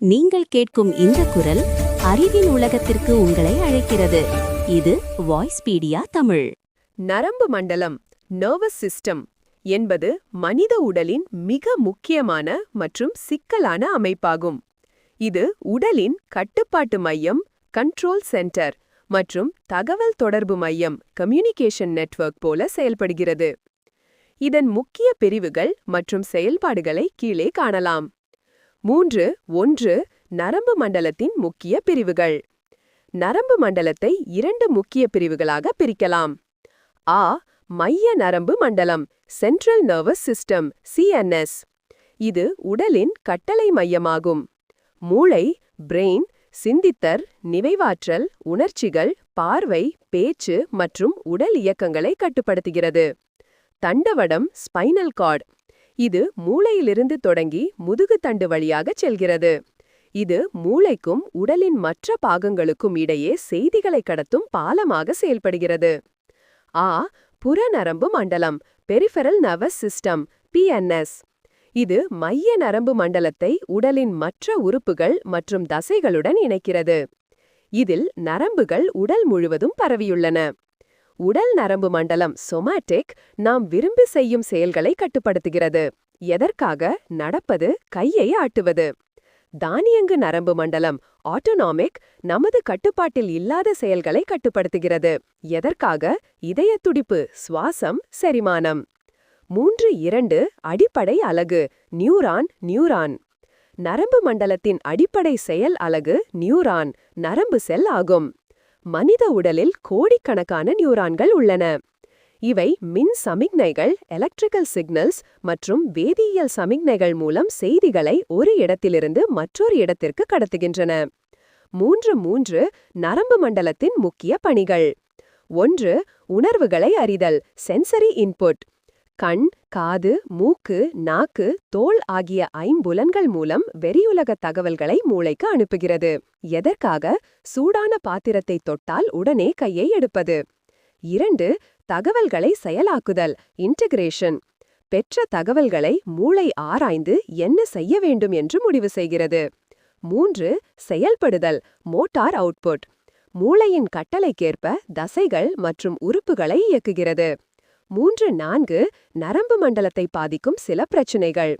நீங்கள் கேட்கும் இந்த குரல் அறிவின் உலகத்திற்கு உங்களை அழைக்கிறது. இது வாய்ஸ்பீடியா தமிழ். நரம்பு மண்டலம் நர்வஸ் சிஸ்டம் என்பது மனித உடலின் மிக முக்கியமான மற்றும் சிக்கலான அமைப்பாகும். இது உடலின் கட்டுப்பாட்டு மையம் கண்ட்ரோல் சென்டர் மற்றும் தகவல் தொடர்பு மையம் கம்யூனிகேஷன் நெட்வொர்க் போல செயல்படுகிறது. இதன் முக்கிய பிரிவுகள் மற்றும் செயல்பாடுகளை கீழே காணலாம். மூன்று ஒன்று நரம்பு மண்டலத்தின் முக்கிய பிரிவுகள். நரம்பு மண்டலத்தை இரண்டு முக்கிய பிரிவுகளாக பிரிக்கலாம். ஆ மைய நரம்பு மண்டலம் சென்ட்ரல் நர்வஸ் சிஸ்டம் சிஎன்எஸ் இது உடலின் கட்டளை மையமாகும். மூளை பிரெயின் சிந்தித்தர் நினைவாற்றல் உணர்ச்சிகள் பார்வை பேச்சு மற்றும் உடல் இயக்கங்களை கட்டுப்படுத்துகிறது. தண்டவடம் ஸ்பைனல் கார்டு இது மூளையிலிருந்து தொடங்கி முதுகு தண்டு வழியாக செல்கிறது. இது மூளைக்கும் உடலின் மற்ற பாகங்களுக்கும் இடையே செய்திகளை கடத்தும் பாலமாக செயல்படுகிறது. ஆ புறநரம்பு மண்டலம் பெரிஃபெரல் நர்வஸ் சிஸ்டம் பிஎன்எஸ் இது மைய நரம்பு மண்டலத்தை உடலின் மற்ற உறுப்புகள் மற்றும் தசைகளுடன் இணைக்கிறது. இதில் நரம்புகள் உடல் முழுவதும் பரவியுள்ளன. உடல் நரம்பு மண்டலம் சொமாட்டிக் நாம் விரும்பி செய்யும் செயல்களை கட்டுப்படுத்துகிறது. எதற்காக? நடப்பது கையை ஆட்டுவது. தானியங்கு நரம்பு மண்டலம் ஆட்டோனாமிக் நமது கட்டுப்பாட்டில் இல்லாத செயல்களை கட்டுப்படுத்துகிறது. எதற்காக? இதய துடிப்பு சுவாசம் செரிமானம். மூன்று இரண்டு அடிப்படை அலகு நியூரான் நியூரான். நரம்பு மண்டலத்தின் அடிப்படை செயல் அலகு நியூரான் நரம்பு செல் ஆகும். மனித உடலில் கோடிக்கணக்கான நியூரான்கள் உள்ளன. இவை மின் சமிக்ஞைகள் எலக்ட்ரிக்கல் சிக்னல்ஸ் மற்றும் வேதியியல் சமிக்ஞைகள் மூலம் செய்திகளை ஒரு இடத்திலிருந்து மற்றொரு இடத்திற்கு கடத்துகின்றன. மூன்று மூன்று நரம்பு மண்டலத்தின் முக்கிய பணிகள். ஒன்று உணர்வுகளை அறிதல் சென்சரி இன்புட் கண் காது மூக்கு நாக்கு தோல் ஆகிய ஐம்புலன்கள் மூலம் வெறியுலக தகவல்களை மூளைக்கு அனுப்புகிறது. எதற்காக? சூடான பாத்திரத்தை தொட்டால் உடனே கையை எடுப்பது. இரண்டு தகவல்களை செயலாக்குதல் இன்டகிரேஷன் பெற்ற தகவல்களை மூளை ஆராய்ந்து என்ன செய்ய வேண்டும் என்று முடிவு செய்கிறது. மூன்று செயல்படுதல் மோட்டார் அவுட்புட். மூளையின் கட்டளைக்கேற்ப தசைகள் மற்றும் உறுப்புகளை இயக்குகிறது. மூன்று நான்கு நரம்பு மண்டலத்தை பாதிக்கும் சில பிரச்சினைகள்.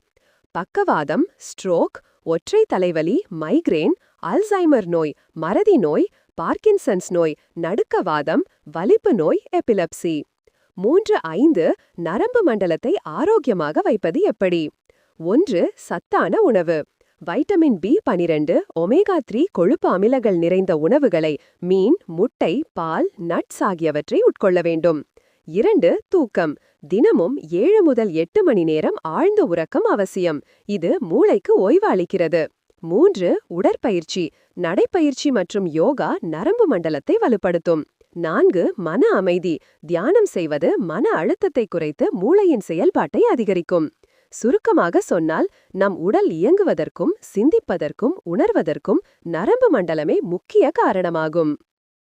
பக்கவாதம் ஸ்ட்ரோக் ஒற்றை தலைவலி மைக்ரேன் அல்சைமர் நோய் மறதி நோய் பார்க்கின்சன்ஸ் நோய் நடுக்கவாதம் வலிப்பு நோய் எபிலப்சி. மூன்று ஐந்து நரம்பு மண்டலத்தை ஆரோக்கியமாக வைப்பது எப்படி? ஒன்று சத்தான உணவு. வைட்டமின் பி பனிரெண்டு ஒமேகா த்ரீ கொழுப்பு அமிலங்கள் நிறைந்த உணவுகளை மீன் முட்டை பால் நட்ஸ் ஆகியவற்றை உட்கொள்ள வேண்டும். இரண்டு தூக்கம். தினமும் ஏழு முதல் எட்டு மணி நேரம் ஆழ்ந்த உறக்கம் அவசியம். இது மூளைக்கு ஓய்வு அளிக்கிறது. மூன்று உடற்பயிற்சி. நடைப்பயிற்சி மற்றும் யோகா நரம்பு மண்டலத்தை வலுப்படுத்தும். நான்கு மன அமைதி. தியானம் செய்வது மன அழுத்தத்தை குறைத்து மூளையின் செயல்பாட்டை அதிகரிக்கும். சுருக்கமாக சொன்னால் நம் உடல் இயங்குவதற்கும் சிந்திப்பதற்கும் உணர்வதற்கும் நரம்பு மண்டலமே முக்கிய காரணமாகும்.